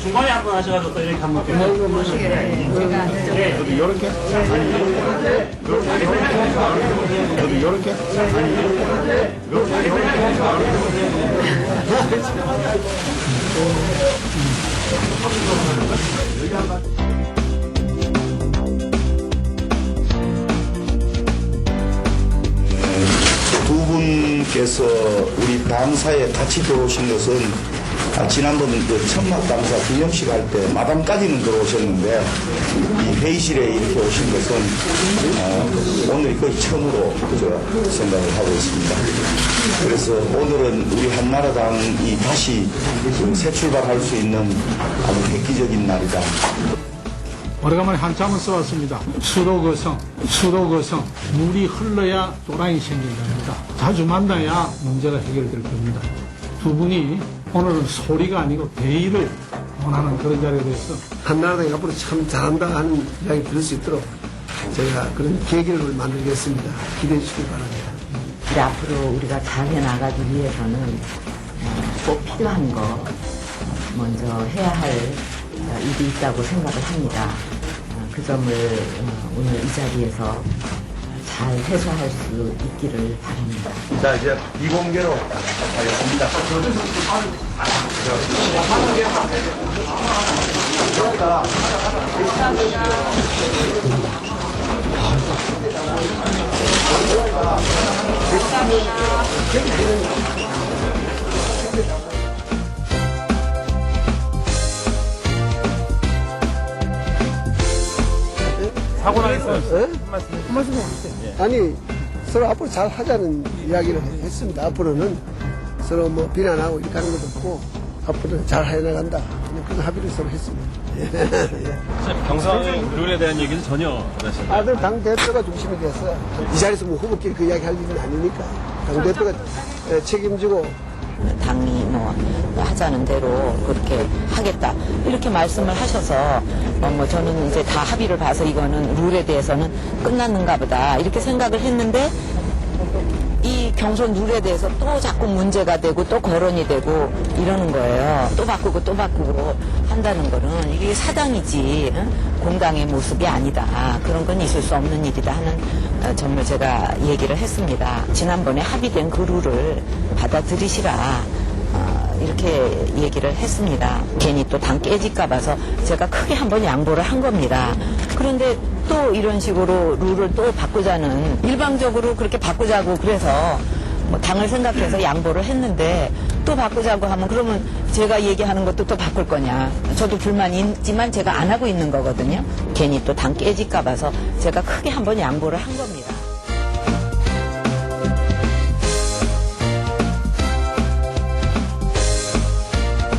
중간에 한 번 하셔가지고 또 이렇게 한번 이렇게? 저도 이렇게? 두 분께서 우리 당사에 같이 들어오신 것은 아, 지난번 그 천막 당사 기념식 할 때 마담까지는 들어오셨는데 이 회의실에 이렇게 오신 것은 어, 오늘이 거의 처음으로 저 생각을 하고 있습니다. 그래서 오늘은 우리 한나라당이 다시 새 출발할 수 있는 아주 획기적인 날이다. 오래간만에 한참을 써왔습니다. 수도거성, 수도거성, 물이 흘러야 또랑이 생긴답니다. 자주 만나야 문제가 해결될 겁니다. 두 분이 오늘은 소리가 아니고 대의를 원하는 그런 자리에 대해서 한나라당이 앞으로 참 잘한다 하는 이야기 들을 수 있도록 저희가 그런 계기를 만들겠습니다. 기대해 주시기 바랍니다. 이제 앞으로 우리가 잘 해 나가기 위해서는 어, 꼭 필요한 거 먼저 해야 할 어, 일이 있다고 생각을 합니다. 어, 그 점을 어, 오늘 이 자리에서 잘 해소할 수 있기를 바랍니다. 자, 이제 비공개로 하겠습니다. 사 고 나겠어요. 아니 서로 앞으로 잘 하자는 이야기를 했습니다. 앞으로는 서로 뭐 비난하고 이렇게 하는 것도 없고 앞으로 잘 해나간다. 그런 합의를 서로 했습니다. 경상 룰에 대한 얘기는 전혀 안 하시나요? 아들 당 대표가 중심이 돼서 이 자리에서 뭐 후보끼리 그 이야기 할 일은 아니니까 당 대표가 예, 책임지고 당이 뭐 하자는 대로 그렇게 하겠다 이렇게 말씀을 하셔서 어, 뭐 저는 이제 다 합의를 봐서 이거는 룰에 대해서는 끝났는가 보다 이렇게 생각을 했는데 이 경선 룰에 대해서 또 자꾸 문제가 되고 또 거론이 되고 이러는 거예요. 또 바꾸고 또 바꾸고 한다는 거는 이게 사당이지 응? 공당의 모습이 아니다. 그런 건 있을 수 없는 일이다 하는 어, 점을 제가 얘기를 했습니다. 지난번에 합의된 그 룰을 받아들이시라. 어, 이렇게 얘기를 했습니다. 괜히 또 당 깨질까 봐서 제가 크게 한번 양보를 한 겁니다. 그런데 또 이런 식으로 룰을 또 바꾸자는 일방적으로 그렇게 바꾸자고 그래서 뭐 당을 생각해서 양보를 했는데 또 바꾸자고 하면 그러면 제가 얘기하는 것도 또 바꿀 거냐. 저도 불만이 있지만 제가 안 하고 있는 거거든요. 괜히 또 당 깨질까 봐서 제가 크게 한번 양보를 한 겁니다.